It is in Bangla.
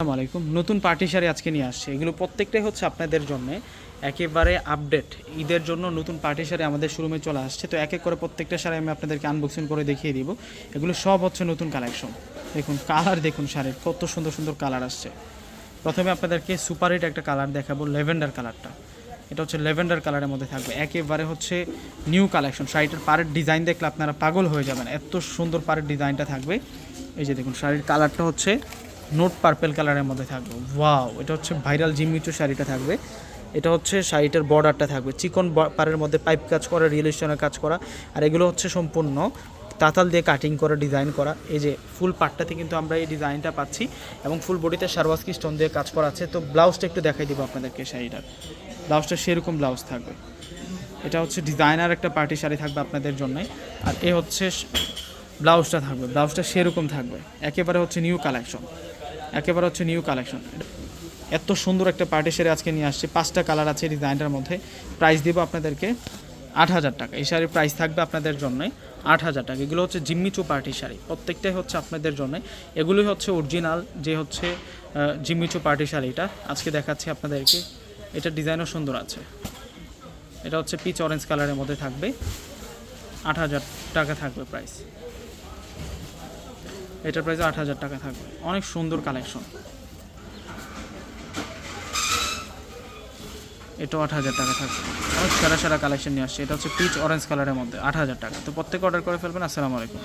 আসসালামু আলাইকুম। নতুন পার্টি শাড়ি আজকে নিয়ে আসছে। এগুলো প্রত্যেকটাই হচ্ছে আপনাদের জন্য। একেবারে আপডেট ঈদের জন্য নতুন পার্টি শাড়ি আমাদের শোরুমে চলে আসছে। তো এক এক করে প্রত্যেকটা শাড়ি আমি আপনাদেরকে আনবক্সিং করে দেখিয়ে দিব। এগুলো সব হচ্ছে নতুন কালেকশন দেখুন কালার দেখুন শাড়ির। কত সুন্দর সুন্দর কালার আসছে। প্রথমে আপনাদেরকে সুপার হিট একটা কালার দেখাবো লেভেন্ডার কালারটা এটা হচ্ছে লেভেন্ডার কালারের মধ্যে থাকবে। একেবারে হচ্ছে নিউ কালেকশন শাড়িটার পাড়ের ডিজাইন দেখলে আপনারা পাগল হয়ে যাবেন। এত সুন্দর পাড়ের ডিজাইনটা থাকবে। এই যে দেখুন, শাড়ির কালারটা হচ্ছে নোট পার্পেল কালারের মধ্যে থাকবে। ওয়াও, এটা হচ্ছে ভাইরাল জিমিচু শাড়িটা থাকবে। এটা হচ্ছে শাড়িটার বর্ডারটা থাকবে। চিকন পাড়ের মধ্যে পাইপ কাজ করা রিয়েলিস্টনের কাজ করা, আর এগুলো হচ্ছে সম্পূর্ণ তাতাল দিয়ে কাটিং করা, ডিজাইন করা। এই যে ফুল পাটটাতে কিন্তু আমরা এই ডিজাইনটা পাচ্ছি এবং ফুল বডিতে সারওয়াস্কি স্টোন দিয়ে কাজ করা আছে। তো ব্লাউজটা একটু দেখাই দিব আপনাদেরকে শাড়িটার। ব্লাউজটা সেরকম ব্লাউজ থাকবে। এটা হচ্ছে ডিজাইনার একটা পার্টি শাড়ি থাকবে আপনাদের জন্যই আর এ হচ্ছে ব্লাউজটা থাকবে। ব্লাউজটা সেরকম থাকবে। একেবারে হচ্ছে নিউ কালেকশন। একেবারে হচ্ছে নিউ কালেকশন এত সুন্দর একটা পার্টি শাড়ি আজকে নিয়ে আসছে। পাঁচটা কালার আছে ডিজাইনটার মধ্যে। প্রাইস দিব আপনাদেরকে আট হাজার টাকা। এই শাড়ির প্রাইস থাকবে আপনাদের জন্য আট হাজার টাকা। এগুলো হচ্ছে জিম্মিচু পার্টি শাড়ি। প্রত্যেকটাই হচ্ছে আপনাদের জন্য এগুলোই হচ্ছে অরিজিনাল যে হচ্ছে জিম্মিচু পার্টি শাড়িটা। আজকে দেখাচ্ছি আপনাদেরকে। এটার ডিজাইনও সুন্দর আছে। এটা হচ্ছে পিচ অরেঞ্জ কালারের মধ্যে থাকবে। আট হাজার টাকা থাকবে প্রাইস এটার প্রাইস আট হাজার টাকা থাকবে। অনেক সুন্দর কালেকশন এটাও আট হাজার টাকা থাকবে। অনেক সেরা সেরা কালেকশন নিয়ে আসছে। এটা হচ্ছে পিচ অরেঞ্জ কালারের মধ্যে। আট হাজার টাকা। তো প্রত্যেকে অর্ডার করে ফেলবেন। আসসালামু আলাইকুম।